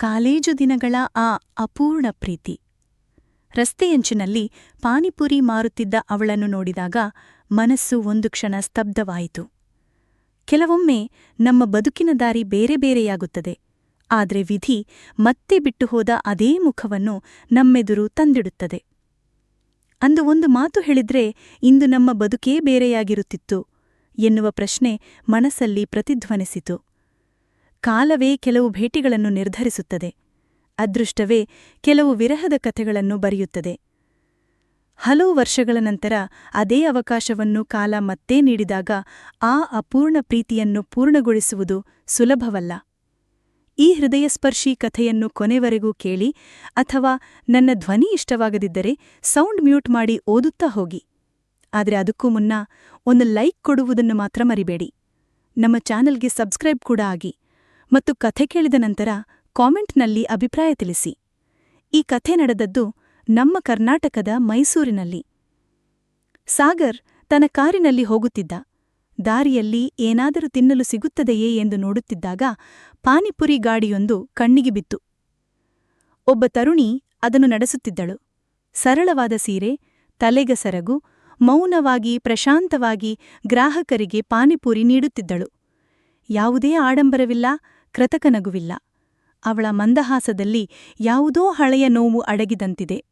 College ದಿನಗಳ ಆ ಅಪೂರ್ಣ ಪ್ರೀತಿ. ರಸ್ತೆಯಂಚಿನಲ್ಲಿ ಪಾನಿಪುರಿ ಮಾರುತ್ತಿದ್ದ ಅವಳನ್ನು ನೋಡಿದಾಗ ಮನಸ್ಸು ಒಂದು ಕ್ಷಣ ಸ್ತಬ್ಧವಾಯಿತು. ಕೆಲವೊಮ್ಮೆ ನಮ್ಮ ಬದುಕಿನ ದಾರಿ ಬೇರೆ ಬೇರೆಯಾಗುತ್ತದೆ. ಆದರೆ ವಿಧಿ ಮತ್ತೆ ಬಿಟ್ಟು ಹೋದ ಅದೇ ಮುಖವನ್ನು ನಮ್ಮೆದುರು ತಂದಿಡುತ್ತದೆ. ಅಂದು ಒಂದು ಮಾತು ಹೇಳಿದ್ರೆ ಇಂದು ನಮ್ಮ ಬದುಕೇ ಬೇರೆಯಾಗಿರುತ್ತಿತ್ತು ಎನ್ನುವ ಪ್ರಶ್ನೆ ಮನಸ್ಸಲ್ಲಿ ಪ್ರತಿಧ್ವನಿಸಿತು. ಕಾಲವೇ ಕೆಲವು ಭೇಟಿಗಳನ್ನು ನಿರ್ಧರಿಸುತ್ತದೆ. ಅದೃಷ್ಟವೇ ಕೆಲವು ವಿರಹದ ಕಥೆಗಳನ್ನು ಬರೆಯುತ್ತದೆ. ಹಲವು ವರ್ಷಗಳ ನಂತರ ಅದೇ ಅವಕಾಶವನ್ನು ಕಾಲ ಮತ್ತೆ ನೀಡಿದಾಗ ಆ ಅಪೂರ್ಣ ಪ್ರೀತಿಯನ್ನು ಪೂರ್ಣಗೊಳಿಸುವುದು ಸುಲಭವಲ್ಲ. ಈ ಹೃದಯಸ್ಪರ್ಶಿ ಕಥೆಯನ್ನು ಕೊನೆವರೆಗೂ ಕೇಳಿ ಅಥವಾ ನನ್ನ ಧ್ವನಿ ಇಷ್ಟವಾಗದಿದ್ದರೆ ಸೌಂಡ್ ಮ್ಯೂಟ್ ಮಾಡಿ ಓದುತ್ತಾ ಹೋಗಿ. ಆದರೆ ಅದಕ್ಕೂ ಮುನ್ನ ಒಂದು ಲೈಕ್ ಕೊಡುವುದನ್ನು ಮಾತ್ರ ಮರಿಬೇಡಿ. ನಮ್ಮ ಚಾನೆಲ್ಗೆ ಸಬ್ಸ್ಕ್ರೈಬ್ ಕೂಡ ಆಗಿ. ಮತ್ತು ಕಥೆ ಕೇಳಿದ ನಂತರ ಕಾಮೆಂಟ್ನಲ್ಲಿ ಅಭಿಪ್ರಾಯ ತಿಳಿಸಿ. ಈ ಕಥೆ ನಡೆದದ್ದು ನಮ್ಮ ಕರ್ನಾಟಕದ ಮೈಸೂರಿನಲ್ಲಿ. ಸಾಗರ್ ತನ್ನ ಕಾರಿನಲ್ಲಿ ಹೋಗುತ್ತಿದ್ದ. ದಾರಿಯಲ್ಲಿ ಏನಾದರೂ ತಿನ್ನಲು ಸಿಗುತ್ತದೆಯೇ ಎಂದು ನೋಡುತ್ತಿದ್ದಾಗ ಪಾನಿಪುರಿ ಗಾಡಿಯೊಂದು ಕಣ್ಣಿಗೆ ಬಿತ್ತು. ಒಬ್ಬ ತರುಣಿ ಅದನ್ನು ನಡೆಸುತ್ತಿದ್ದಳು. ಸರಳವಾದ ಸೀರೆ, ತಲೆಗ ಸರಗು, ಮೌನವಾಗಿ ಪ್ರಶಾಂತವಾಗಿ ಗ್ರಾಹಕರಿಗೆ ಪಾನಿಪುರಿ ನೀಡುತ್ತಿದ್ದಳು. ಯಾವುದೇ ಆಡಂಬರವಿಲ್ಲ ಕೃತಕ ನಗುವಿಲ್ಲ. ಅವಳ ಮಂದಹಾಸದಲ್ಲಿ ಯಾವುದೋ ಹಳೆಯ ನೋವು ಅಡಗಿದಂತಿದೆ.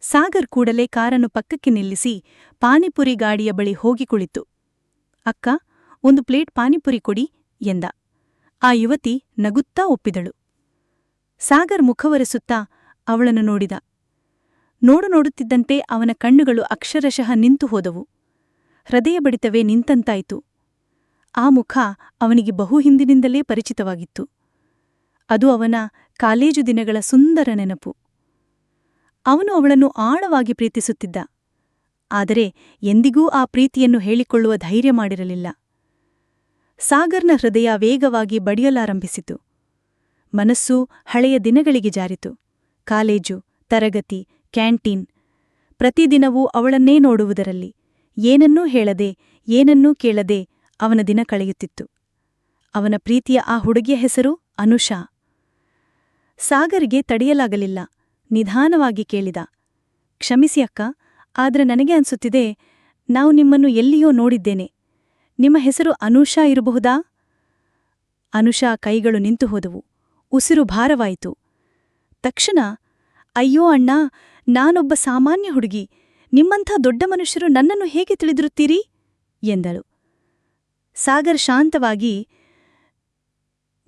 ಸಾಗರ್ ಕೂಡಲೇ ಕಾರನ್ನು ಪಕ್ಕಕ್ಕೆ ನಿಲ್ಲಿಸಿ ಪಾನಿಪುರಿ ಗಾಡಿಯ ಬಳಿ ಹೋಗಿ ಕುಳಿತು. ಅಕ್ಕ, ಒಂದು ಪ್ಲೇಟ್ ಪಾನಿಪುರಿ ಕೊಡಿ, ಎಂದ. ಆ ಯುವತಿ ನಗುತ್ತಾ ಒಪ್ಪಿದಳು. ಸಾಗರ್ ಮುಖವರೆಸುತ್ತಾ ಅವಳನ್ನು ನೋಡಿದ. ನೋಡು ನೋಡುತ್ತಿದ್ದಂತೆ ಅವನ ಕಣ್ಣುಗಳು ಅಕ್ಷರಶಃ ನಿಂತು ಹೋದವು. ಹೃದಯ ಬಡಿತವೇ ನಿಂತಂತಾಯಿತು. ಆ ಮುಖ ಅವನಿಗೆ ಬಹು ಹಿಂದಿನಿಂದಲೇ ಪರಿಚಿತವಾಗಿತ್ತು. ಅದು ಅವನ ಕಾಲೇಜು ದಿನಗಳ ಸುಂದರ ನೆನಪು. ಅವನು ಅವಳನ್ನು ಆಳವಾಗಿ ಪ್ರೀತಿಸುತ್ತಿದ್ದ. ಆದರೆ ಎಂದಿಗೂ ಆ ಪ್ರೀತಿಯನ್ನು ಹೇಳಿಕೊಳ್ಳುವ ಧೈರ್ಯ ಮಾಡಿರಲಿಲ್ಲ. ಸಾಗರ್ನ ಹೃದಯ ವೇಗವಾಗಿ ಬಡಿಯಲಾರಂಭಿಸಿತು. ಮನಸ್ಸು ಹಳೆಯ ದಿನಗಳಿಗೆ ಜಾರಿತು. ಕಾಲೇಜು, ತರಗತಿ, ಕ್ಯಾಂಟೀನ್. ಪ್ರತಿದಿನವೂ ಅವಳನ್ನೇ ನೋಡುವುದರಲ್ಲಿ. ಏನನ್ನೂ ಹೇಳದೆ, ಏನನ್ನೂ ಕೇಳದೆ ಅವನ ದಿನ ಕಳೆಯುತ್ತಿತ್ತು. ಅವನ ಪ್ರೀತಿಯ ಆ ಹುಡುಗಿಯ ಹೆಸರು ಅನುಷಾ. ಸಾಗರ್ಗೆ ತಡೆಯಲಾಗಲಿಲ್ಲ. ನಿಧಾನವಾಗಿ ಕೇಳಿದ. ಕ್ಷಮಿಸಿ ಅಕ್ಕ, ಆದರೆ ನನಗೆ ಅನ್ಸುತ್ತಿದೆ, ನಾವು ನಿಮ್ಮನ್ನು ಎಲ್ಲಿಯೋ ನೋಡಿದ್ದೇನೆ. ನಿಮ್ಮ ಹೆಸರು ಅನುಷಾ ಇರಬಹುದಾ? ಅನುಷಾ ಕೈಗಳು ನಿಂತು ಹೋದವು. ಉಸಿರು ಭಾರವಾಯಿತು. ತಕ್ಷಣ, ಅಯ್ಯೋ ಅಣ್ಣ, ನಾನೊಬ್ಬ ಸಾಮಾನ್ಯ ಹುಡುಗಿ. ನಿಮ್ಮಂಥ ದೊಡ್ಡ ಮನುಷ್ಯರು ನನ್ನನ್ನು ಹೇಗೆ ತಿಳಿದಿರುತ್ತೀರಿ? ಎಂದಳು. ಸಾಗರ್ ಶಾಂತವಾಗಿ,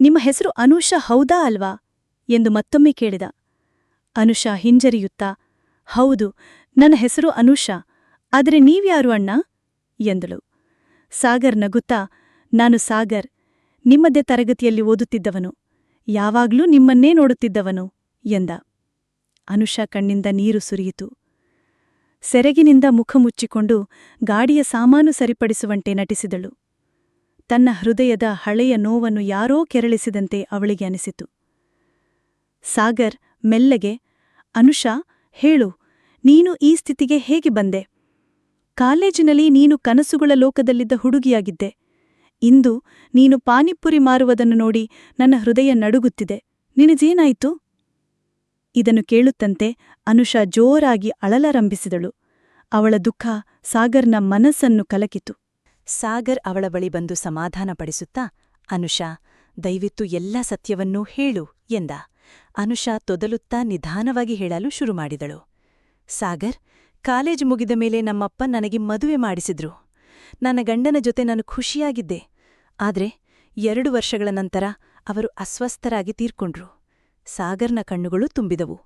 ನಿಮ್ಮ ಹೆಸರು ಅನುಷಾ ಹೌದಾ ಅಲ್ವಾ? ಎಂದು ಮತ್ತೊಮ್ಮೆ ಕೇಳಿದ. ಅನುಷಾ ಹಿಂಜರಿಯುತ್ತಾ, ಹೌದು, ನನ್ನ ಹೆಸರು ಅನುಷಾ, ಆದರೆ ನೀವ್ಯಾರು ಅಣ್ಣ? ಎಂದಳು. ಸಾಗರ್ ನಗುತ್ತಾ, ನಾನು ಸಾಗರ್ ನಿಮ್ಮದೇ ತರಗತಿಯಲ್ಲಿ ಓದುತ್ತಿದ್ದವನು, ಯಾವಾಗ್ಲೂ ನಿಮ್ಮನ್ನೇ ನೋಡುತ್ತಿದ್ದವನು, ಎಂದ. ಅನುಷಾ ಕಣ್ಣಿಂದ ನೀರು ಸುರಿಯಿತು. ಸೆರಗಿನಿಂದ ಮುಖ ಮುಚ್ಚಿಕೊಂಡು ಗಾಡಿಯ ಸಾಮಾನು ಸರಿಪಡಿಸುವಂತೆ ನಟಿಸಿದಳು. ತನ್ನ ಹೃದಯದ ಹಳೆಯ ನೋವನ್ನು ಯಾರೋ ಕೆರಳಿಸಿದಂತೆ ಅವಳಿಗೆ ಅನಿಸಿತು. ಸಾಗರ್ ಮೆಲ್ಲಗೆ, ಅನುಷಾ, ಹೇಳು, ನೀನು ಈ ಸ್ಥಿತಿಗೆ ಹೇಗೆ ಬಂದೆ? ಕಾಲೇಜಿನಲ್ಲಿ ನೀನು ಕನಸುಗಳ ಲೋಕದಲ್ಲಿದ್ದ ಹುಡುಗಿಯಾಗಿದ್ದೆ. ಇಂದು ನೀನು ಪಾನಿಪುರಿ ಮಾರುವುದನ್ನು ನೋಡಿ ನನ್ನ ಹೃದಯ ನಡುಗುತ್ತಿದೆ. ನಿನಜೇನಾಯಿತು ಇದನ್ನು ಕೇಳುತ್ತಂತೆ ಅನುಷಾ ಜೋರಾಗಿ ಅಳಲಾರಂಭಿಸಿದಳು. ಅವಳ ದುಃಖ ಸಾಗರ್ನ ಮನಸ್ಸನ್ನು ಕಲಕಿತು. ಸಾಗರ್ ಅವಳ ಬಳಿ ಬಂದು ಸಮಾಧಾನಪಡಿಸುತ್ತಾ, ಅನುಷಾ ದಯವಿತ್ತು ಎಲ್ಲ ಸತ್ಯವನ್ನೂ ಹೇಳು ಎಂದ. ಅನುಷಾ ತೊದಲುತ್ತಾ ನಿಧಾನವಾಗಿ ಹೇಳಲು ಶುರು ಮಾಡಿದಳು ಸಾಗರ್, ಕಾಲೇಜ್ ಮುಗಿದ ಮೇಲೆ ನಮ್ಮಪ್ಪ ನನಗೆ ಮದುವೆ ಮಾಡಿಸಿದ್ರು. ನನ್ನ ಗಂಡನ ಜೊತೆ ನಾನು ಖುಷಿಯಾಗಿದ್ದೆ. ಆದ್ರೆ ಎರಡು ವರ್ಷಗಳ ನಂತರ ಅವರು ಅಸ್ವಸ್ಥರಾಗಿ ತೀರ್ಕೊಂಡ್ರು. ಸಾಗರ್ನ ಕಣ್ಣುಗಳು ತುಂಬಿದವು.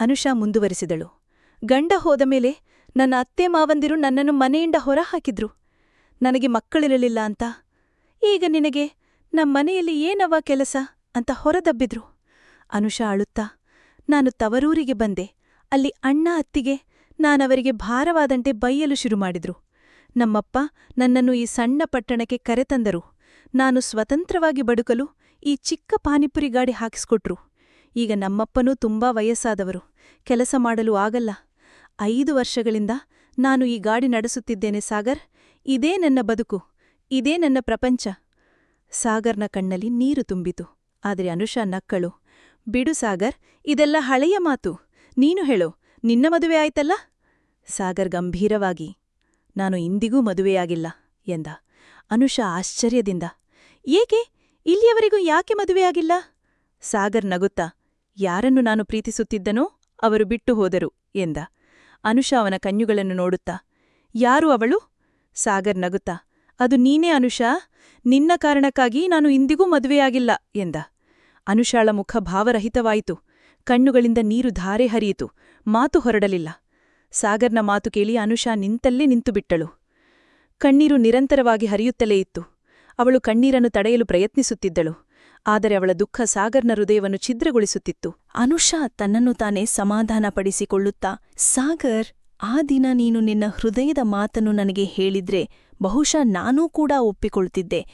ಅನುಷಾ ಮುಂದುವರಿಸಿದಳು. ಗಂಡ ಹೋದ ಮೇಲೆ ನನ್ನ ಅತ್ತೆ ಮಾವಂದಿರು ನನ್ನನ್ನು ಮನೆಯಿಂದ ಹೊರ ಹಾಕಿದ್ರು ನನಗೆ ಮಕ್ಕಳಿರಲಿಲ್ಲ ಅಂತ. ಈಗ ನಿನಗೆ ನಮ್ಮನೆಯಲ್ಲಿ ಏನವ ಕೆಲಸ? ಅಂತ ಹೊರದಬ್ಬಿದ್ರು. ಅನುಷಾ ಅಳುತ್ತಾ, ನಾನು ತವರೂರಿಗೆ ಬಂದೆ. ಅಲ್ಲಿ ಅಣ್ಣ ಅತ್ತಿಗೆ ನಾನವರಿಗೆ ಭಾರವಾದಂತೆ ಬೈಯಲು ಶುರು ಮಾಡಿದ್ರು. ನಮ್ಮಪ್ಪ ನನ್ನನ್ನು ಈ ಸಣ್ಣ ಪಟ್ಟಣಕ್ಕೆ ಕರೆತಂದರು. ನಾನು ಸ್ವತಂತ್ರವಾಗಿ ಬಡುಕಲು ಈ ಚಿಕ್ಕ ಪಾನಿಪುರಿ ಗಾಡಿ ಹಾಕಿಸ್ಕೊಟ್ರು. ಈಗ ನಮ್ಮಪ್ಪನೂ ತುಂಬಾ ವಯಸ್ಸಾದವರು. ಕೆಲಸ ಮಾಡಲು ಆಗಲ್ಲ. ಐದು ವರ್ಷಗಳಿಂದ ನಾನು ಈ ಗಾಡಿ ನಡೆಸುತ್ತಿದ್ದೇನೆ ಸಾಗರ್. ಇದೇ ನನ್ನ ಬದುಕು, ಇದೇ ನನ್ನ ಪ್ರಪಂಚ. ಸಾಗರ್ನ ಕಣ್ಣಲ್ಲಿ ನೀರು ತುಂಬಿತು, ಆದರೆ ಅನುಷಾ ನಕ್ಕಳು. ಬಿಡು ಸಾಗರ್, ಇದೆಲ್ಲ ಹಳೆಯ ಮಾತು. ನೀನು ಹೇಳು, ನಿನ್ನ ಮದುವೆ ಆಯ್ತಲ್ಲ? ಸಾಗರ್ ಗಂಭೀರವಾಗಿ, ನಾನು ಇಂದಿಗೂ ಮದುವೆಯಾಗಿಲ್ಲ ಎಂದ. ಅನುಷಾ ಆಶ್ಚರ್ಯದಿಂದ, ಏಕೆ? ಇಲ್ಲಿಯವರೆಗೂ ಯಾಕೆ ಮದುವೆಯಾಗಿಲ್ಲ? ಸಾಗರ್ ನಗುತ್ತಾ, ಯಾರನ್ನು ನಾನು ಪ್ರೀತಿಸುತ್ತಿದ್ದನೋ ಅವರು ಬಿಟ್ಟು ಹೋದರು ಎಂದ. ಅನುಷಾ ಅವನ ಕಣ್ಣುಗಳನ್ನು ನೋಡುತ್ತಾ, ಯಾರು ಅವಳು? ಸಾಗರ್ ನಗುತ್ತಾ, ಅದು ನೀನೇ ಅನುಷಾ? ನಿನ್ನ ಕಾರಣಕ್ಕಾಗಿ ನಾನು ಇಂದಿಗೂ ಮದುವೆಯಾಗಿಲ್ಲ ಎಂದ. ಅನುಷಾಳ ಮುಖ ಭಾವರಹಿತವಾಯಿತು. ಕಣ್ಣುಗಳಿಂದ ನೀರು ಧಾರೆ ಹರಿಯಿತು. ಮಾತು ಹೊರಡಲಿಲ್ಲ. ಸಾಗರ್ನ ಮಾತು ಕೇಳಿ ಅನುಷಾ ನಿಂತಲ್ಲೇ ನಿಂತುಬಿಟ್ಟಳು. ಕಣ್ಣೀರು ನಿರಂತರವಾಗಿ ಹರಿಯುತ್ತಲೇ ಇತ್ತು. ಅವಳು ಕಣ್ಣೀರನ್ನು ತಡೆಯಲು ಪ್ರಯತ್ನಿಸುತ್ತಿದ್ದಳು. ಆದರೆ ಅವಳ ದುಃಖ ಸಾಗರ್ನ ಹೃದಯವನ್ನು ಛಿದ್ರಗೊಳಿಸುತ್ತಿತ್ತು. ಅನುಷಾ ತನ್ನನ್ನು ತಾನೇ ಸಮಾಧಾನಪಡಿಸಿಕೊಳ್ಳುತ್ತಾ, ಸಾಗರ್ ಆ ದಿನ ನೀನು ನಿನ್ನ ಹೃದಯದ ಮಾತನ್ನು ನನಗೆ ಹೇಳಿದ್ರೆ ಬಹುಶಃ ನಾನೂ ಕೂಡ ಒಪ್ಪಿಕೊಳ್ತಿದ್ದೆ.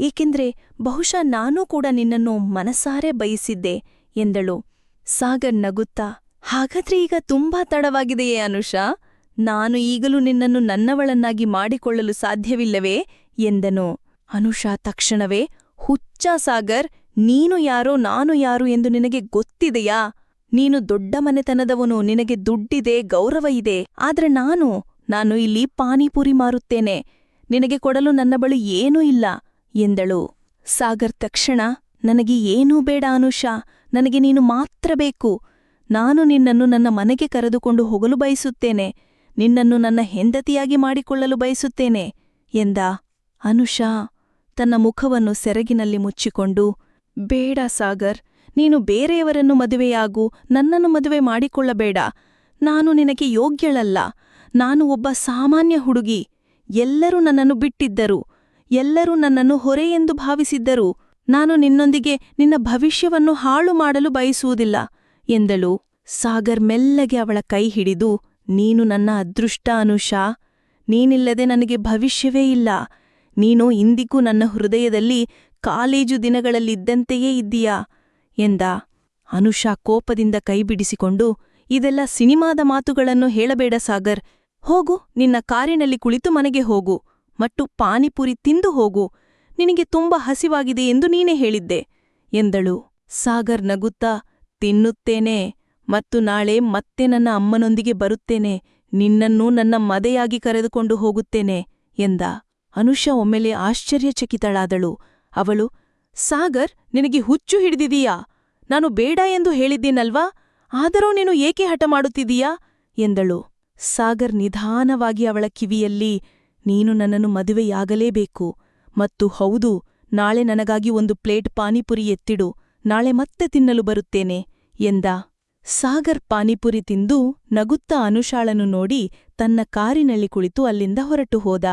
ಏಕೆಂದ್ರೆ ಬಹುಶಃ ನಾನೂ ಕೂಡ ನಿನ್ನನ್ನು ಮನಸಾರೆ ಬಯಸಿದ್ದೆ, ಎಂದಳು. ಸಾಗರ್ ನಗುತ್ತಾ, ಹಾಗಾದ್ರೆ ಈಗ ತುಂಬಾ ತಡವಾಗಿದೆಯೇ ಅನುಷಾ? ನಾನು ಈಗಲೂ ನಿನ್ನನ್ನು ನನ್ನವಳನ್ನಾಗಿ ಮಾಡಿಕೊಳ್ಳಲು ಸಾಧ್ಯವಿಲ್ಲವೇ? ಎಂದನು. ಅನುಷಾ ತಕ್ಷಣವೇ, ಹುಚ್ಚ ಸಾಗರ್, ನೀನು ಯಾರೋ, ನಾನು ಯಾರು ಎಂದು ನಿನಗೆ ಗೊತ್ತಿದೆಯಾ? ನೀನು ದೊಡ್ಡ ಮನೆತನದವನು, ನಿನಗೆ ದುಡ್ಡಿದೆ, ಗೌರವ ಇದೆ, ಆದ್ರೆ ನಾನು ನಾನು ಇಲ್ಲಿ ಪಾನಿಪುರಿ ಮಾರುತ್ತೇನೆ. ನಿನಗೆ ಕೊಡಲು ನನ್ನ ಬಳಿ ಏನೂ ಇಲ್ಲ, ಎಂದಳು. ಸಾಗರ್ ತಕ್ಷಣ, ನನಗೆ ಏನೂ ಬೇಡ ಅನುಷಾ, ನನಗೆ ನೀನು ಮಾತ್ರ ಬೇಕು. ನಾನು ನಿನ್ನನ್ನು ನನ್ನ ಮನೆಗೆ ಕರೆದುಕೊಂಡು ಹೋಗಲು ಬಯಸುತ್ತೇನೆ. ನಿನ್ನನ್ನು ನನ್ನ ಹೆಂಡತಿಯಾಗಿ ಮಾಡಿಕೊಳ್ಳಲು ಬಯಸುತ್ತೇನೆ, ಎಂದ. ಅನುಷಾ, ತನ್ನ ಮುಖವನ್ನು ಸೆರಗಿನಲ್ಲಿ ಮುಚ್ಚಿಕೊಂಡು, ಬೇಡ ಸಾಗರ್ ನೀನು ಬೇರೆಯವರನ್ನು ಮದುವೆಯಾಗು, ನನ್ನನ್ನು ಮದುವೆ ಮಾಡಿಕೊಳ್ಳಬೇಡ. ನಾನು ನಿನಗೆ ಯೋಗ್ಯಳಲ್ಲ. ನಾನು ಒಬ್ಬ ಸಾಮಾನ್ಯ ಹುಡುಗಿ. ಎಲ್ಲರೂ ನನ್ನನ್ನು ಬಿಟ್ಟಿದ್ದರು. ಎಲ್ಲರೂ ನನ್ನನ್ನು ಹೊರೆ ಎಂದು ಭಾವಿಸಿದ್ದರು. ನಾನು ನಿನ್ನೊಂದಿಗೆ ನಿನ್ನ ಭವಿಷ್ಯವನ್ನು ಹಾಳು ಮಾಡಲು ಬಯಸುವುದಿಲ್ಲ ಎಂದಳು. ಸಾಗರ್ ಮೆಲ್ಲಗೆ ಅವಳ ಕೈ ಹಿಡಿದು, ನೀನು ನನ್ನ ಅದೃಷ್ಟ ಅನುಷಾ. ನೀನಿಲ್ಲದೆ ನನಗೆ ಭವಿಷ್ಯವೇ ಇಲ್ಲ. ನೀನು ಇಂದಿಗೂ ನನ್ನ ಹೃದಯದಲ್ಲಿ ಕಾಲೇಜು ದಿನಗಳಲ್ಲಿದ್ದಂತೆಯೇ ಇದ್ದೀಯಾ? ಎಂದ ಅನುಷಾ ಕೋಪದಿಂದ ಕೈಬಿಡಿಸಿಕೊಂಡು, ಇದೆಲ್ಲ ಸಿನಿಮಾದ ಮಾತುಗಳನ್ನು ಹೇಳಬೇಡ ಸಾಗರ್. ಹೋಗು, ನಿನ್ನ ಕಾರಿನಲ್ಲಿ ಕುಳಿತು ಮನೆಗೆ ಹೋಗು. ಮತ್ತು ಪಾನಿಪುರಿ ತಿಂದು ಹೋಗು. ನಿನಗೆ ತುಂಬ ಹಸಿವಾಗಿದೆ ಎಂದು ನೀನೇ ಹೇಳಿದ್ದೆ, ಎಂದಳು. ಸಾಗರ್ ನಗುತ್ತಾ, ತಿನ್ನುತ್ತೇನೆ, ಮತ್ತು ನಾಳೆ ಮತ್ತೆ ನನ್ನ ಅಮ್ಮನೊಂದಿಗೆ ಬರುತ್ತೇನೆ. ನಿನ್ನನ್ನೂ ನನ್ನ ಮದೆಯಾಗಿ ಕರೆದುಕೊಂಡು ಹೋಗುತ್ತೇನೆ, ಎಂದ. ಅನುಷಾ ಒಮ್ಮೆಲೆ ಆಶ್ಚರ್ಯಚಕಿತಳಾದಳು. ಅವಳು, ಸಾಗರ್, ನಿನಗೆ ಹುಚ್ಚು ಹಿಡಿದಿದೀಯಾ? ನಾನು ಬೇಡ ಎಂದು ಹೇಳಿದ್ದೀನಲ್ವಾ? ಆದರೂ ನೀನು ಏಕೆ ಹಠ ಮಾಡುತ್ತಿದೀಯಾ ಎಂದಳು. ಸಾಗರ್ ನಿಧಾನವಾಗಿ ಅವಳ ಕಿವಿಯಲ್ಲಿ, ನೀನು ನನ್ನನ್ನು ಮದುವೆಯಾಗಲೇಬೇಕು. ಮತ್ತು ಹೌದು, ನಾಳೆ ನನಗಾಗಿ ಒಂದು ಪ್ಲೇಟ್ ಪಾನಿಪುರಿ ಎತ್ತಿಡು, ನಾಳೆ ಮತ್ತೆ ತಿನ್ನಲು ಬರುತ್ತೇನೆ, ಎಂದ. ಸಾಗರ್ ಪಾನಿಪುರಿ ತಿಂದು ನಗುತ್ತಾ ಅನುಷಾಳನ್ನು ನೋಡಿ ತನ್ನ ಕಾರಿನಲ್ಲಿ ಕುಳಿತು ಅಲ್ಲಿಂದ ಹೊರಟು ಹೋದ.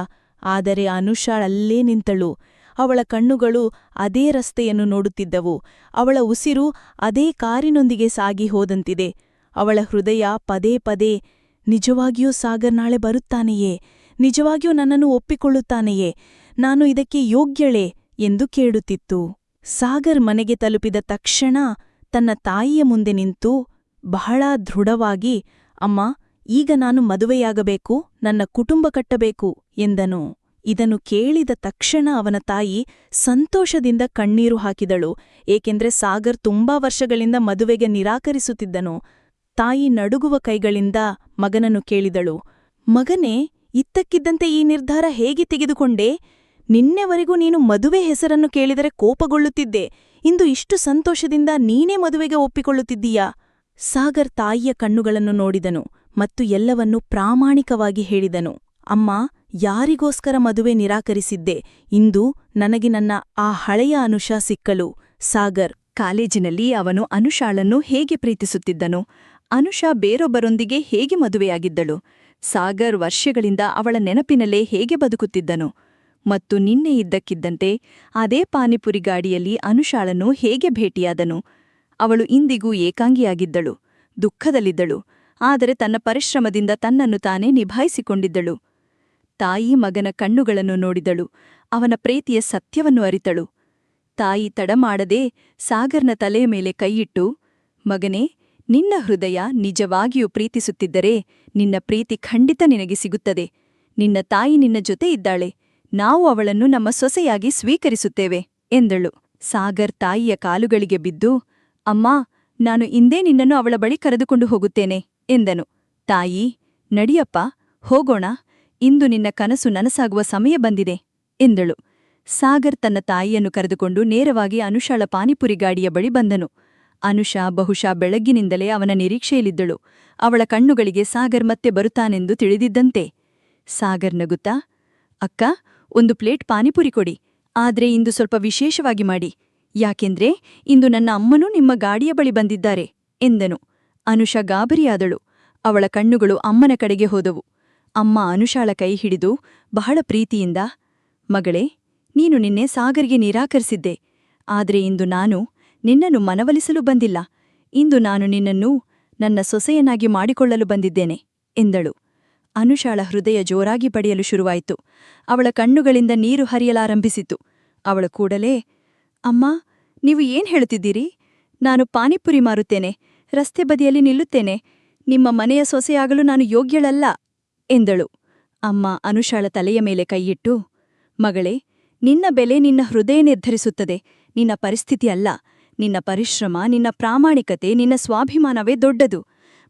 ಆದರೆ ಅನುಷಾಳಲ್ಲೇ ನಿಂತಳು. ಅವಳ ಕಣ್ಣುಗಳು ಅದೇ ರಸ್ತೆಯನ್ನು ನೋಡುತ್ತಿದ್ದವು. ಅವಳ ಉಸಿರು ಅದೇ ಕಾರಿನೊಂದಿಗೆ ಸಾಗಿ ಹೋದಂತಿದೆ. ಅವಳ ಹೃದಯ ಪದೇ ಪದೇ, ನಿಜವಾಗಿಯೂ ಸಾಗರ್ ನಾಳೆ ಬರುತ್ತಾನೆಯೇ? ನಿಜವಾಗಿಯೂ ನನ್ನನ್ನು ಒಪ್ಪಿಕೊಳ್ಳುತ್ತಾನೆಯೇ? ನಾನು ಇದಕ್ಕೆ ಯೋಗ್ಯಳೆ? ಎಂದು ಕೇಳುತ್ತಿತ್ತು. ಸಾಗರ್ ಮನೆಗೆ ತಲುಪಿದ ತಕ್ಷಣ ತನ್ನ ತಾಯಿಯ ಮುಂದೆ ನಿಂತು ಬಹಳ ದೃಢವಾಗಿ, ಅಮ್ಮ, ಈಗ ನಾನು ಮದುವೆಯಾಗಬೇಕು, ನನ್ನ ಕುಟುಂಬ ಕಟ್ಟಬೇಕು, ಎಂದನು. ಇದನ್ನು ಕೇಳಿದ ತಕ್ಷಣ ಅವನ ತಾಯಿ ಸಂತೋಷದಿಂದ ಕಣ್ಣೀರು ಹಾಕಿದಳು. ಏಕೆಂದ್ರೆ ಸಾಗರ್ ತುಂಬಾ ವರ್ಷಗಳಿಂದ ಮದುವೆಗೆ ನಿರಾಕರಿಸುತ್ತಿದ್ದನು. ತಾಯಿ ನಡುಗುವ ಕೈಗಳಿಂದ ಮಗನನ್ನು ಕೇಳಿದಳು. ಮಗನೇ, ಇತ್ತಕ್ಕಿದ್ದಂತೆ ಈ ನಿರ್ಧಾರ ಹೇಗೆ ತೆಗೆದುಕೊಂಡೆ? ನಿನ್ನೆವರೆಗೂ ನೀನು ಮದುವೆ ಹೆಸರನ್ನು ಕೇಳಿದರೆ ಕೋಪಗೊಳ್ಳುತ್ತಿದ್ದೆ. ಇಂದು ಇಷ್ಟು ಸಂತೋಷದಿಂದ ನೀನೇ ಮದುವೆಗೆ ಒಪ್ಪಿಕೊಳ್ಳುತ್ತಿದ್ದೀಯಾ? ಸಾಗರ್ ತಾಯಿಯ ಕಣ್ಣುಗಳನ್ನು ನೋಡಿದನು ಮತ್ತು ಎಲ್ಲವನ್ನೂ ಪ್ರಾಮಾಣಿಕವಾಗಿ ಹೇಳಿದನು. ಅಮ್ಮ ಯಾರಿಗೋಸ್ಕರ ಮದುವೆ ನಿರಾಕರಿಸಿದ್ದೆ? ಇಂದು ನನಗೆ ನನ್ನ ಆ ಹಳೆಯ ಅನುಷ ಸಿಕ್ಕಲು ಸಾಗರ್ ಕಾಲೇಜಿನಲ್ಲಿ ಅವನು ಅನುಷಾಳನ್ನು ಹೇಗೆ ಪ್ರೀತಿಸುತ್ತಿದ್ದನು? ಅನುಷಾ ಬೇರೊಬ್ಬರೊಂದಿಗೆ ಹೇಗೆ ಮದುವೆಯಾಗಿದ್ದಳು? ಸಾಗರ್ ವರ್ಷಗಳಿಂದ ಅವಳ ನೆನಪಿನಲ್ಲೇ ಹೇಗೆ ಬದುಕುತ್ತಿದ್ದನು? ಮತ್ತು ನಿನ್ನೆ ಇದ್ದಕ್ಕಿದ್ದಂತೆ ಅದೇ ಪಾನಿಪುರಿ ಗಾಡಿಯಲ್ಲಿ ಅನುಷಾಳನ್ನು ಹೇಗೆ ಭೇಟಿಯಾದನು? ಅವಳು ಇಂದಿಗೂ ಏಕಾಂಗಿಯಾಗಿದ್ದಳು, ದುಃಖದಲ್ಲಿದ್ದಳು, ಆದರೆ ತನ್ನ ಪರಿಶ್ರಮದಿಂದ ತನ್ನನ್ನು ತಾನೇ ನಿಭಾಯಿಸಿಕೊಂಡಿದ್ದಳು. ತಾಯಿ ಮಗನ ಕಣ್ಣುಗಳನ್ನು ನೋಡಿದಳು. ಅವನ ಪ್ರೀತಿಯ ಸತ್ಯವನ್ನು ಅರಿತಳು. ತಾಯಿ ತಡಮಾಡದೆ ಸಾಗರ್ನ ತಲೆಯ ಮೇಲೆ ಕೈಯಿಟ್ಟು, ಮಗನೇ, ನಿನ್ನ ಹೃದಯ ನಿಜವಾಗಿಯೂ ಪ್ರೀತಿಸುತ್ತಿದ್ದರೆ ನಿನ್ನ ಪ್ರೀತಿ ಖಂಡಿತ ನಿನಗೆ ಸಿಗುತ್ತದೆ. ನಿನ್ನ ತಾಯಿ ನಿನ್ನ ಜೊತೆ ಇದ್ದಾಳೆ. ನಾವು ಅವಳನ್ನು ನಮ್ಮ ಸೊಸೆಯಾಗಿ ಸ್ವೀಕರಿಸುತ್ತೇವೆ, ಎಂದಳು. ಸಾಗರ್ ತಾಯಿಯ ಕಾಲುಗಳಿಗೆ ಬಿದ್ದು, ಅಮ್ಮಾ, ನಾನು ಇಂದೇ ನಿನ್ನನ್ನು ಅವಳ ಬಳಿ ಕರೆದುಕೊಂಡು ಹೋಗುತ್ತೇನೆ, ಎಂದನು. ತಾಯಿ, ನಡಿಯಪ್ಪ, ಹೋಗೋಣ. ಇಂದು ನಿನ್ನ ಕನಸು ನನಸಾಗುವ ಸಮಯ ಬಂದಿದೆ ಎಂದಳು. ಸಾಗರ್ ತನ್ನ ತಾಯಿಯನ್ನು ಕರೆದುಕೊಂಡು ನೇರವಾಗಿ ಅನುಷಾಳ ಪಾನಿಪುರಿ ಗಾಡಿಯ ಬಳಿ ಬಂದನು. ಅನುಷಾ ಬಹುಶಃ ಬೆಳಗ್ಗಿನಿಂದಲೇ ಅವನ ನಿರೀಕ್ಷೆಯಲ್ಲಿದ್ದಳು. ಅವಳ ಕಣ್ಣುಗಳಿಗೆ ಸಾಗರ್ ಮತ್ತೆ ಬರುತ್ತಾನೆಂದು ತಿಳಿದಿದ್ದಂತೆ. ಸಾಗರ್ ನಗುತ್ತಾ, ಅಕ್ಕ, ಒಂದು ಪ್ಲೇಟ್ ಪಾನಿಪುರಿ ಕೊಡಿ. ಆದ್ರೆ ಇಂದು ಸ್ವಲ್ಪ ವಿಶೇಷವಾಗಿ ಮಾಡಿ. ಯಾಕೆಂದ್ರೆ ಇಂದು ನನ್ನ ಅಮ್ಮನೂ ನಿಮ್ಮ ಗಾಡಿಯ ಬಳಿ ಬಂದಿದ್ದಾರೆ, ಎಂದನು. ಅನುಷಾ ಗಾಬರಿಯಾದಳು. ಅವಳ ಕಣ್ಣುಗಳು ಅಮ್ಮನ ಕಡೆಗೆ ಹೋದವು. ಅಮ್ಮ ಅನುಷಾಳ ಕೈ ಹಿಡಿದು ಬಹಳ ಪ್ರೀತಿಯಿಂದ, ಮಗಳೇ, ನೀನು ನಿನ್ನೆ ಸಾಗರ್ಗೆ ನಿರಾಕರಿಸಿದ್ದೆ. ಆದರೆ ಇಂದು ನಾನು ನಿನ್ನನ್ನು ಮನವೊಲಿಸಲು ಬಂದಿಲ್ಲ. ಇಂದು ನಾನು ನಿನ್ನನ್ನು ನನ್ನ ಸೊಸೆಯನ್ನಾಗಿ ಮಾಡಿಕೊಳ್ಳಲು ಬಂದಿದ್ದೇನೆ, ಎಂದಳು. ಅನುಷಾಳ ಹೃದಯ ಜೋರಾಗಿ ಬಡಿಯಲು ಶುರುವಾಯಿತು. ಅವಳ ಕಣ್ಣುಗಳಿಂದ ನೀರು ಹರಿಯಲಾರಂಭಿಸಿತು. ಅವಳು ಕೂಡಲೇ, ಅಮ್ಮ, ನೀವು ಏನ್ ಹೇಳುತ್ತಿದ್ದೀರಿ? ನಾನು ಪಾನಿಪುರಿ ಮಾರುತ್ತೇನೆ, ರಸ್ತೆ ಬದಿಯಲ್ಲಿ ನಿಲ್ಲುತ್ತೇನೆ. ನಿಮ್ಮ ಮನೆಯ ಸೊಸೆಯಾಗಲು ನಾನು ಯೋಗ್ಯಳಲ್ಲ. ಎಂದಳು. ಅಮ್ಮ ಅನುಷಾಳ ತಲೆಯ ಮೇಲೆ ಕೈಯಿಟ್ಟು, ಮಗಳೇ, ನಿನ್ನ ಬೆಲೆ ನಿನ್ನ ಹೃದಯ ನಿರ್ಧರಿಸುತ್ತದೆ. ನಿನ್ನ ಪರಿಸ್ಥಿತಿ ಅಲ್ಲ. ನಿನ್ನ ಪರಿಶ್ರಮ, ನಿನ್ನ ಪ್ರಾಮಾಣಿಕತೆ, ನಿನ್ನ ಸ್ವಾಭಿಮಾನವೇ ದೊಡ್ಡದು.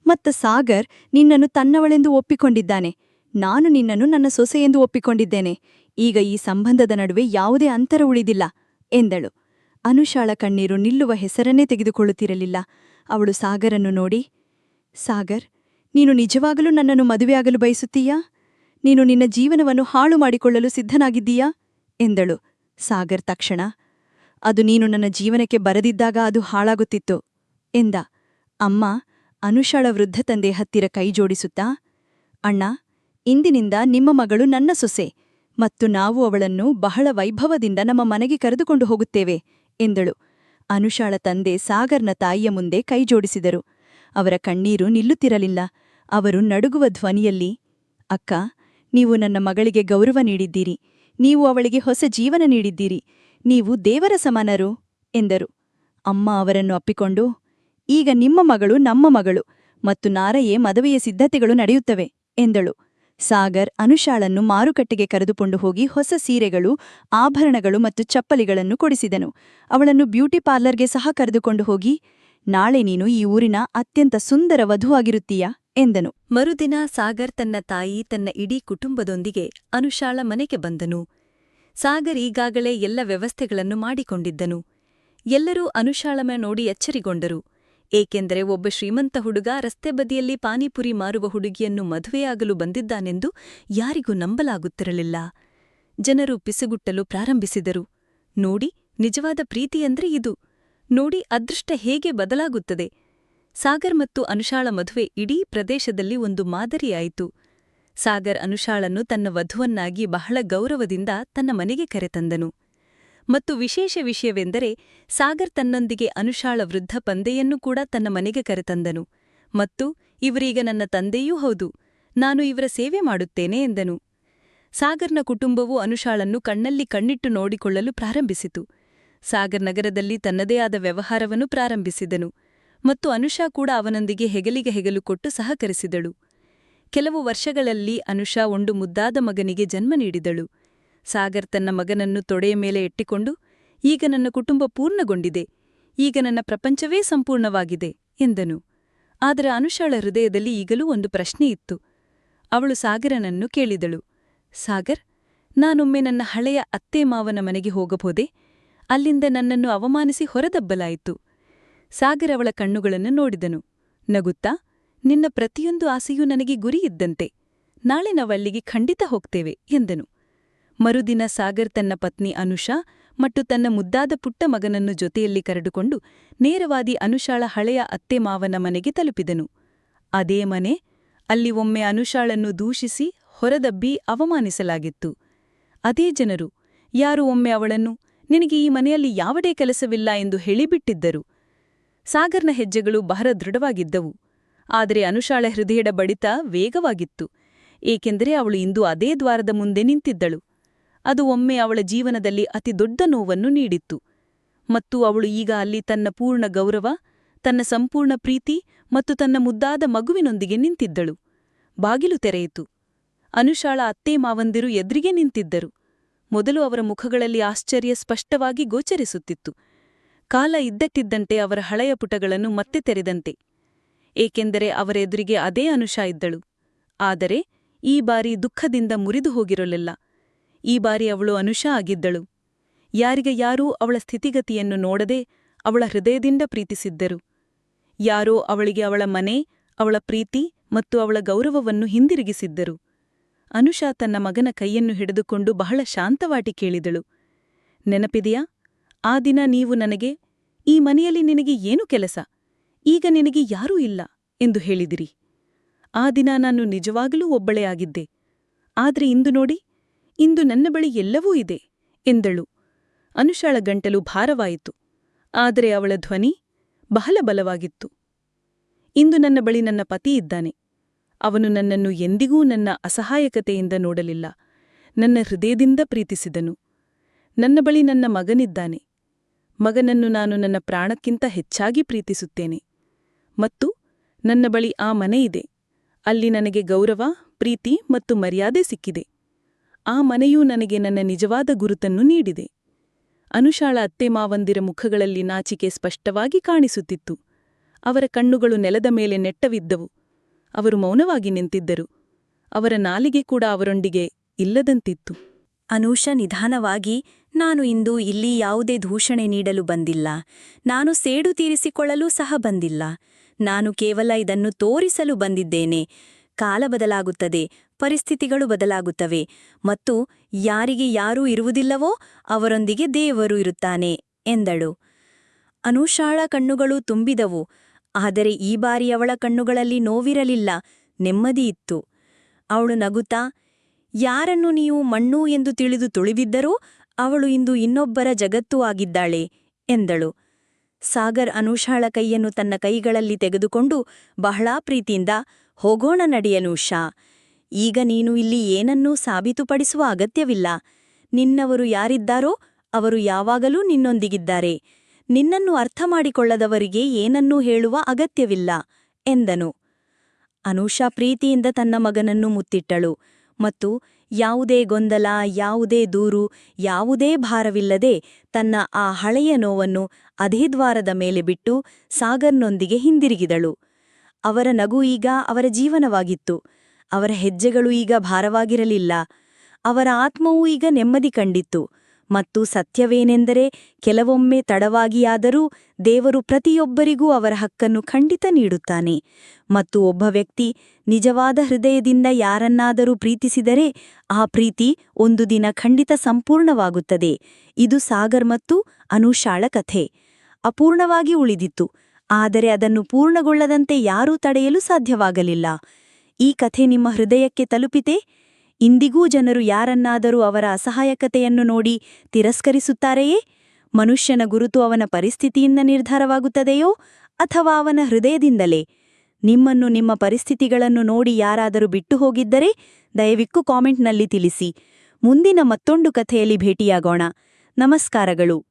ಮತ್ತ ಸಾಗರ್ ನಿನ್ನನ್ನು ತನ್ನವಳೆಂದು ಒಪ್ಪಿಕೊಂಡಿದ್ದಾನೆ. ನಾನು ನಿನ್ನನ್ನು ನನ್ನ ಸೊಸೆಯೆಂದು ಒಪ್ಪಿಕೊಂಡಿದ್ದೇನೆ. ಈಗ ಈ ಸಂಬಂಧದ ನಡುವೆ ಯಾವುದೇ ಅಂತರ ಉಳಿದಿಲ್ಲ, ಎಂದಳು. ಅನುಷಾಳ ಕಣ್ಣೀರು ನಿಲ್ಲುವ ಹೆಸರನ್ನೇ ತೆಗೆದುಕೊಳ್ಳುತ್ತಿರಲಿಲ್ಲ. ಅವಳು ಸಾಗರನ್ನು ನೋಡಿ, ಸಾಗರ್ ನೀನು ನಿಜವಾಗಲೂ ನನ್ನನ್ನು ಮದುವೆಯಾಗಲು ಬಯಸುತ್ತೀಯಾ? ನೀನು ನಿನ್ನ ಜೀವನವನ್ನು ಹಾಳು ಮಾಡಿಕೊಳ್ಳಲು ಸಿದ್ಧನಾಗಿದ್ದೀಯಾ? ಎಂದಳು ಸಾಗರ್ ತಕ್ಷಣ. ಅದು ನೀನು ನನ್ನ ಜೀವನಕ್ಕೆ ಬರದಿದ್ದಾಗ ಅದು ಹಾಳಾಗುತ್ತಿತ್ತು ಎಂದ. ಅಮ್ಮ, ಅನುಷಾಳ ವೃದ್ಧ ತಂದೆ ಹತ್ತಿರ ಕೈ ಜೋಡಿಸುತ್ತಾ, ಅಣ್ಣ, ಇಂದಿನಿಂದ ನಿಮ್ಮ ಮಗಳು ನನ್ನ ಸೊಸೆ ಮತ್ತು ನಾವು ಅವಳನ್ನು ಬಹಳ ವೈಭವದಿಂದ ನಮ್ಮ ಮನೆಗೆ ಕರೆದುಕೊಂಡು ಹೋಗುತ್ತೇವೆ ಎಂದಳು. ಅನುಷಾಳ ತಂದೆ ಸಾಗರ್ನ ತಾಯಿಯ ಮುಂದೆ ಕೈ ಜೋಡಿಸಿದರು. ಅವರ ಕಣ್ಣೀರು ನಿಲ್ಲುತ್ತಿರಲಿಲ್ಲ. ಅವರು ನಡುಗುವ ಧ್ವನಿಯಲ್ಲಿ, ಅಕ್ಕ, ನೀವು ನನ್ನ ಮಗಳಿಗೆ ಗೌರವ ನೀಡಿದ್ದೀರಿ. ನೀವು ಅವಳಿಗೆ ಹೊಸ ಜೀವನ ನೀಡಿದ್ದೀರಿ. ನೀವು ದೇವರ ಸಮಾನರು ಎಂದರು. ಅಮ್ಮ ಅವರನ್ನು ಅಪ್ಪಿಕೊಂಡು, ಈಗ ನಿಮ್ಮ ಮಗಳು ನಮ್ಮ ಮಗಳು ಮತ್ತು ನಾರೆಯೇ ಮದುವೆಯ ಸಿದ್ಧತೆಗಳು ನಡೆಯುತ್ತವೆ ಎಂದಳು. ಸಾಗರ್ ಅನುಷಾಳನ್ನು ಮಾರುಕಟ್ಟೆಗೆ ಕರೆದುಕೊಂಡು ಹೋಗಿ ಹೊಸ ಸೀರೆಗಳು, ಆಭರಣಗಳು ಮತ್ತು ಚಪ್ಪಲಿಗಳನ್ನು ಕೊಡಿಸಿದನು. ಅವಳನ್ನು ಬ್ಯೂಟಿ ಪಾರ್ಲರ್ಗೆ ಸಹ ಕರೆದುಕೊಂಡು ಹೋಗಿ, ನಾಳೆ ನೀನು ಈ ಊರಿನ ಅತ್ಯಂತ ಸುಂದರ ವಧುವಾಗಿರುತ್ತೀಯಾ ಎಂದನು. ಮರುದಿನ ಸಾಗರ್ ತನ್ನ ತಾಯಿ ತನ್ನ ಇಡೀ ಕುಟುಂಬದೊಂದಿಗೆ ಅನುಷಾಳ ಮನೆಗೆ ಬಂದನು. ಸಾಗರ್ ಈಗಾಗಲೇ ಎಲ್ಲ ವ್ಯವಸ್ಥೆಗಳನ್ನು ಮಾಡಿಕೊಂಡಿದ್ದನು. ಎಲ್ಲರೂ ಅನುಷಾಳಮ ನೋಡಿ ಎಚ್ಚರಿಗೊಂಡರು. ಏಕೆಂದರೆ ಒಬ್ಬ ಶ್ರೀಮಂತ ಹುಡುಗ ರಸ್ತೆ ಬದಿಯಲ್ಲಿ ಪಾನಿಪುರಿ ಮಾರುವ ಹುಡುಗಿಯನ್ನು ಮದುವೆಯಾಗಲು ಬಂದಿದ್ದಾನೆಂದು ಯಾರಿಗೂ ನಂಬಲಾಗುತ್ತಿರಲಿಲ್ಲ. ಜನರು ಪಿಸುಗುಟ್ಟಲು ಪ್ರಾರಂಭಿಸಿದರು. ನೋಡಿ, ನಿಜವಾದ ಪ್ರೀತಿಯಂದ್ರೆ ಇದು. ನೋಡಿ, ಅದೃಷ್ಟ ಹೇಗೆ ಬದಲಾಗುತ್ತದೆ. ಸಾಗರ್ ಮತ್ತು ಅನುಷಾಳ ಮದುವೆ ಇಡೀ ಪ್ರದೇಶದಲ್ಲಿ ಒಂದು ಮಾದರಿಯಾಯಿತು. ಸಾಗರ್ ಅನುಷಾಳನ್ನು ತನ್ನ ವಧುವನ್ನಾಗಿ ಬಹಳ ಗೌರವದಿಂದ ತನ್ನ ಮನೆಗೆ ಕರೆತಂದನು. ಮತ್ತು ವಿಶೇಷ ವಿಷಯವೆಂದರೆ, ಸಾಗರ್ ತನ್ನೊಂದಿಗೆ ಅನುಷಾಳ ವೃದ್ಧ ಪಂದೆಯನ್ನು ಕೂಡ ತನ್ನ ಮನೆಗೆ ಕರೆತಂದನು. ಮತ್ತು, ಇವರೀಗ ನನ್ನ ತಂದೆಯೂ ಹೌದು. ನಾನು ಇವರ ಸೇವೆ ಮಾಡುತ್ತೇನೆ, ಎಂದನು. ಸಾಗರ್ನ ಕುಟುಂಬವು ಅನುಷಾಳನ್ನು ಕಣ್ಣಲ್ಲಿ ಕಣ್ಣಿಟ್ಟು ನೋಡಿಕೊಳ್ಳಲು ಪ್ರಾರಂಭಿಸಿತು. ಸಾಗರ್ ನಗರದಲ್ಲಿ ತನ್ನದೇ ಆದ ವ್ಯವಹಾರವನ್ನು ಪ್ರಾರಂಭಿಸಿದನು. ಮತ್ತು ಅನುಷಾ ಕೂಡ ಅವನೊಂದಿಗೆ ಹೆಗಲಿಗೆ ಹೆಗಲು ಕೊಟ್ಟು ಸಹಕರಿಸಿದಳು. ಕೆಲವು ವರ್ಷಗಳಲ್ಲಿ ಅನುಷಾ ಒಂದು ಮುದ್ದಾದ ಮಗನಿಗೆ ಜನ್ಮ ನೀಡಿದಳು. ಸಾಗರ್ ತನ್ನ ಮಗನನ್ನು ತೊಡೆಯ ಮೇಲೆ ಎಟ್ಟಿಕೊಂಡು ಈಗ ನನ್ನ ಕುಟುಂಬ ಪೂರ್ಣಗೊಂಡಿದೆ, ಈಗ ನನ್ನ ಪ್ರಪಂಚವೇ ಸಂಪೂರ್ಣವಾಗಿದೆ, ಎಂದನು. ಆದರೆ ಅನುಷಾಳ ಹೃದಯದಲ್ಲಿ ಈಗಲೂ ಒಂದು ಪ್ರಶ್ನೆ ಇತ್ತು. ಅವಳು ಸಾಗರನನ್ನು ಕೇಳಿದಳು. ಸಾಗರ್, ನಾನೊಮ್ಮೆ ನನ್ನ ಹಳೆಯ ಅತ್ತೆ ಮಾವನ ಮನೆಗೆ ಹೋಗಬಹುದೇ? ಅಲ್ಲಿಂದ ನನ್ನನ್ನು ಅವಮಾನಿಸಿ ಹೊರದಬ್ಬಲಾಯಿತು. ಸಾಗರ್ ಅವಳ ಕಣ್ಣುಗಳನ್ನು ನೋಡಿದನು. ನಗುತ್ತಾ, ನಿನ್ನ ಪ್ರತಿಯೊಂದು ಆಸೆಯೂ ನನಗೆ ಗುರಿಯಿದ್ದಂತೆ. ನಾಳೆ ನಾವಲ್ಲಿಗೆ ಖಂಡಿತ ಹೋಗ್ತೇವೆ, ಎಂದನು. ಮರುದಿನ ಸಾಗರ್ ತನ್ನ ಪತ್ನಿ ಅನುಷಾ ಮತ್ತು ತನ್ನ ಮುದ್ದಾದ ಪುಟ್ಟ ಮಗನನ್ನು ಜೊತೆಯಲ್ಲಿ ಕರೆದುಕೊಂಡು ನೇರವಾದಿ ಅನುಷಾಳ ಹಳೆಯ ಅತ್ತೆ ಮಾವನ ಮನೆಗೆ ತಲುಪಿದನು. ಅದೇ ಮನೆ, ಅಲ್ಲಿ ಒಮ್ಮೆ ಅನುಷಾಳನ್ನು ದೂಷಿಸಿ ಹೊರದಬ್ಬಿ ಅವಮಾನಿಸಲಾಗಿತ್ತು. ಅದೇ ಜನರು, ಯಾರು ಒಮ್ಮೆ ಅವಳನ್ನು, ನಿನಗೆ ಈ ಮನೆಯಲ್ಲಿ ಯಾವುದೇ ಕೆಲಸವಿಲ್ಲ ಎಂದು ಹೇಳಿಬಿಟ್ಟಿದ್ದರು. ಸಾಗರ್ನ ಹೆಜ್ಜೆಗಳು ಬಹಳ ದೃಢವಾಗಿದ್ದವು. ಆದರೆ ಅನುಷಾಳ ಹೃದಯದ ಬಡಿತ ವೇಗವಾಗಿತ್ತು. ಏಕೆಂದರೆ ಅವಳು ಇಂದು ಅದೇ ದ್ವಾರದ ಮುಂದೆ ನಿಂತಿದ್ದಳು. ಅದು ಒಮ್ಮೆ ಅವಳ ಜೀವನದಲ್ಲಿ ಅತಿ ದೊಡ್ಡ ನೋವನ್ನು ನೀಡಿತ್ತು. ಮತ್ತು ಅವಳು ಈಗ ಅಲ್ಲಿ ತನ್ನ ಪೂರ್ಣ ಗೌರವ, ತನ್ನ ಸಂಪೂರ್ಣ ಪ್ರೀತಿ ಮತ್ತು ತನ್ನ ಮುದ್ದಾದ ಮಗುವಿನೊಂದಿಗೆ ನಿಂತಿದ್ದಳು. ಬಾಗಿಲು ತೆರೆಯಿತು. ಅನುಷಾಳ ಅತ್ತೇ ಮಾವಂದಿರು ಎದ್ರಿಗೆ ನಿಂತಿದ್ದರು. ಮೊದಲು ಅವರ ಮುಖಗಳಲ್ಲಿ ಆಶ್ಚರ್ಯ ಸ್ಪಷ್ಟವಾಗಿ ಗೋಚರಿಸುತ್ತಿತ್ತು. ಕಾಲ ಇದ್ದಕ್ಕಿದ್ದಂತೆ ಅವರ ಹಳೆಯ ಪುಟಗಳನ್ನು ಮತ್ತೆ ತೆರೆದಂತೆ. ಏಕೆಂದರೆ ಅವರೆದುರಿಗೆ ಅದೇ ಅನುಷಾ ಇದ್ದಳು. ಆದರೆ ಈ ಬಾರಿ ದುಃಖದಿಂದ ಮುರಿದು ಹೋಗಿರಲಿಲ್ಲ. ಈ ಬಾರಿ ಅವಳು ಅನುಷಾ ಆಗಿದ್ದಳು. ಯಾರಿಗೆ ಯಾರೂ ಅವಳ ಸ್ಥಿತಿಗತಿಯನ್ನು ನೋಡದೆ ಅವಳ ಹೃದಯದಿಂದ ಪ್ರೀತಿಸಿದ್ದರು. ಯಾರೋ ಅವಳಿಗೆ ಅವಳ ಮನೆ, ಅವಳ ಪ್ರೀತಿ ಮತ್ತು ಅವಳ ಗೌರವವನ್ನು ಹಿಂದಿರುಗಿಸಿದ್ದರು. ಅನುಷಾ ತನ್ನ ಮಗನ ಕೈಯನ್ನು ಹಿಡಿದುಕೊಂಡು ಬಹಳ ಶಾಂತವಾಟಿ ಕೇಳಿದಳು. ನೆನಪಿದೆಯಾ? ಆ ದಿನ ನೀವು ನನಗೆ, ಈ ಮನೆಯಲ್ಲಿ ನಿನಗೆ ಏನು ಕೆಲಸ? ಈಗ ನಿನಗೆ ಯಾರೂ ಇಲ್ಲ ಎಂದು ಹೇಳಿದಿರಿ. ಆ ದಿನ ನಾನು ನಿಜವಾಗಲೂ ಒಬ್ಬಳೇ ಆಗಿದ್ದೆ. ಆದರೆ ಇಂದು ನೋಡಿ, ಇಂದು ನನ್ನ ಬಳಿ ಎಲ್ಲವೂ ಇದೆ ಎಂದಳು. ಅನುಷಾಳ ಗಂಟಲು ಭಾರವಾಯಿತು. ಆದರೆ ಅವಳ ಧ್ವನಿ ಬಹಳ ಬಲವಾಗಿತ್ತು. ಇಂದು ನನ್ನ ಬಳಿ ನನ್ನ ಪತಿ ಇದ್ದಾನೆ. ಅವನು ನನ್ನನ್ನು ಎಂದಿಗೂ ನನ್ನ ಅಸಹಾಯಕತೆಯಿಂದ ನೋಡಲಿಲ್ಲ. ನನ್ನ ಹೃದಯದಿಂದ ಪ್ರೀತಿಸಿದನು. ನನ್ನ ಬಳಿ ನನ್ನ ಮಗನಿದ್ದಾನೆ. ಮಗನನ್ನು ನಾನು ನನ್ನ ಪ್ರಾಣಕ್ಕಿಂತ ಹೆಚ್ಚಾಗಿ ಪ್ರೀತಿಸುತ್ತೇನೆ. ಮತ್ತು ನನ್ನ ಬಳಿ ಆ ಮನೆಯಿದೆ ಅಲ್ಲಿ ನನಗೆ ಗೌರವ, ಪ್ರೀತಿ ಮತ್ತು ಮರ್ಯಾದೆ ಸಿಕ್ಕಿದೆ. ಆ ಮನೆಯೂ ನನಗೆ ನನ್ನ ನಿಜವಾದ ಗುರುತನ್ನು ನೀಡಿದೆ. ಅನುಷಾಳ ಅತ್ತೆ ಮಾವಂದಿರ ಮುಖಗಳಲ್ಲಿ ನಾಚಿಕೆ ಸ್ಪಷ್ಟವಾಗಿ ಕಾಣಿಸುತ್ತಿತ್ತು. ಅವರ ಕಣ್ಣುಗಳು ನೆಲದ ಮೇಲೆ ನೆಟ್ಟವಿದ್ದವು. ಅವರು ಮೌನವಾಗಿ ನಿಂತಿದ್ದರು. ಅವರ ನಾಲಿಗೆ ಕೂಡ ಅವರೊಂದಿಗೆ ಇಲ್ಲದಂತಿತ್ತು. ಅನೂಷ ನಿಧಾನವಾಗಿ ನಾನು ಇಂದು ಇಲ್ಲಿ ಯಾವುದೇ ದೂಷಣೆ ನೀಡಲು ಬಂದಿಲ್ಲ. ನಾನು ಸೇಡು ತೀರಿಸಿಕೊಳ್ಳಲು ಸಹ ಬಂದಿಲ್ಲ. ನಾನು ಕೇವಲ ಇದನ್ನು ತೋರಿಸಲು ಬಂದಿದ್ದೇನೆ. ಕಾಲ ಬದಲಾಗುತ್ತದೆ, ಪರಿಸ್ಥಿತಿಗಳು ಬದಲಾಗುತ್ತವೆ, ಮತ್ತು ಯಾರಿಗೆ ಯಾರೂ ಇರುವುದಿಲ್ಲವೋ ಅವರೊಂದಿಗೆ ದೇವರು ಇರುತ್ತಾನೆ, ಎಂದಳು. ಅನುಷಾಳ ಕಣ್ಣುಗಳು ತುಂಬಿದವು, ಆದರೆ ಈ ಬಾರಿ ಅವಳ ಕಣ್ಣುಗಳಲ್ಲಿ ನೋವಿರಲಿಲ್ಲ ನೆಮ್ಮದಿಯಿತ್ತು ಅವಳು ನಗುತ್ತಾ, ಯಾರನ್ನು ನೀವು ಮಣ್ಣು ಎಂದು ತಿಳಿದು ತುಳಿದಿದ್ದರೋ ಅವಳು ಇಂದು ಇನ್ನೊಬ್ಬರ ಜಗತ್ತು ಆಗಿದ್ದಾಳೆ, ಎಂದಳು. ಸಾಗರ್ ಅನೂಷಾಳ ಕೈಯನ್ನು ತನ್ನ ಕೈಗಳಲ್ಲಿ ತೆಗೆದುಕೊಂಡು ಬಹಳ ಪ್ರೀತಿಯಿಂದ, ಹೋಗೋಣ ನಡೆಯನೂಷಾ ಈಗ ನೀನು ಇಲ್ಲಿ ಏನನ್ನೂ ಸಾಬೀತುಪಡಿಸುವ ಅಗತ್ಯವಿಲ್ಲ. ನಿನ್ನವರು ಯಾರಿದ್ದಾರೋ, ಅವರು ಯಾವಾಗಲೂ ನಿನ್ನೊಂದಿಗಿದ್ದಾರೆ. ನಿನ್ನನ್ನು ಅರ್ಥ ಮಾಡಿಕೊಳ್ಳದವರಿಗೆ ಏನನ್ನೂ ಹೇಳುವ ಅಗತ್ಯವಿಲ್ಲ, ಎಂದನು. ಅನೂಷಾ ಪ್ರೀತಿಯಿಂದ ತನ್ನ ಮಗನನ್ನು ಮುತ್ತಿಟ್ಟಳು ಮತ್ತು ಯಾವುದೇ ಗೊಂದಲ, ಯಾವುದೇ ದೂರು, ಯಾವುದೇ ಭಾರವಿಲ್ಲದೆ ತನ್ನ ಆ ಹಳೆಯ ನೋವನ್ನು ಅದೇ ದ್ವಾರದ ಮೇಲೆ ಬಿಟ್ಟು ಸಾಗರ್ನೊಂದಿಗೆ ಹಿಂದಿರುಗಿದಳು. ಅವರ ನಗು ಈಗ ಅವರ ಜೀವನವಾಗಿತ್ತು. ಅವರ ಹೆಜ್ಜೆಗಳು ಈಗ ಭಾರವಾಗಿರಲಿಲ್ಲ. ಅವರ ಆತ್ಮವೂ ಈಗ ನೆಮ್ಮದಿ ಕಂಡಿತ್ತು. ಮತ್ತು ಸತ್ಯವೇನೆಂದರೆ ಕೆಲವೊಮ್ಮೆ ತಡವಾಗಿಯಾದರೂ ದೇವರು ಪ್ರತಿಯೊಬ್ಬರಿಗೂ ಅವರ ಹಕ್ಕನ್ನು ಖಂಡಿತ ನೀಡುತ್ತಾನೆ. ಮತ್ತು ಒಬ್ಬ ವ್ಯಕ್ತಿ ನಿಜವಾದ ಹೃದಯದಿಂದ ಯಾರನ್ನಾದರೂ ಪ್ರೀತಿಸಿದರೆ ಆ ಪ್ರೀತಿ ಒಂದು ದಿನ ಖಂಡಿತ ಸಂಪೂರ್ಣವಾಗುತ್ತದೆ. ಇದು ಸಾಗರ್ ಮತ್ತು ಅನುಷಾಳ ಕಥೆ. ಅಪೂರ್ಣವಾಗಿ ಉಳಿದಿತ್ತು. ಆದರೆ ಅದನ್ನು ಪೂರ್ಣಗೊಳ್ಳದಂತೆ ಯಾರೂ ತಡೆಯಲು ಸಾಧ್ಯವಾಗಲಿಲ್ಲ. ಈ ಕಥೆ ನಿಮ್ಮ ಹೃದಯಕ್ಕೆ ತಲುಪಿತೆ? ಇಂದಿಗೂ ಜನರು ಯಾರನ್ನಾದರೂ ಅವರ ಅಸಹಾಯಕತೆಯನ್ನು ನೋಡಿ ತಿರಸ್ಕರಿಸುತ್ತಾರೆಯೇ? ಮನುಷ್ಯನ ಗುರುತು ಅವನ ಪರಿಸ್ಥಿತಿಯಿಂದ ನಿರ್ಧಾರವಾಗುತ್ತದೆಯೋ? ಅಥವಾ ಅವನ ಹೃದಯದಿಂದಲೇ? ನಿಮ್ಮನ್ನು ನಿಮ್ಮ ಪರಿಸ್ಥಿತಿಗಳನ್ನು ನೋಡಿ ಯಾರಾದರೂ ಬಿಟ್ಟು ಹೋಗಿದ್ದರೆ ದಯವಿಟ್ಟು ಕಾಮೆಂಟ್ನಲ್ಲಿ ತಿಳಿಸಿ. ಮುಂದಿನ ಮತ್ತೊಂದು ಕಥೆಯಲ್ಲಿ ಭೇಟಿಯಾಗೋಣ. ನಮಸ್ಕಾರಗಳು.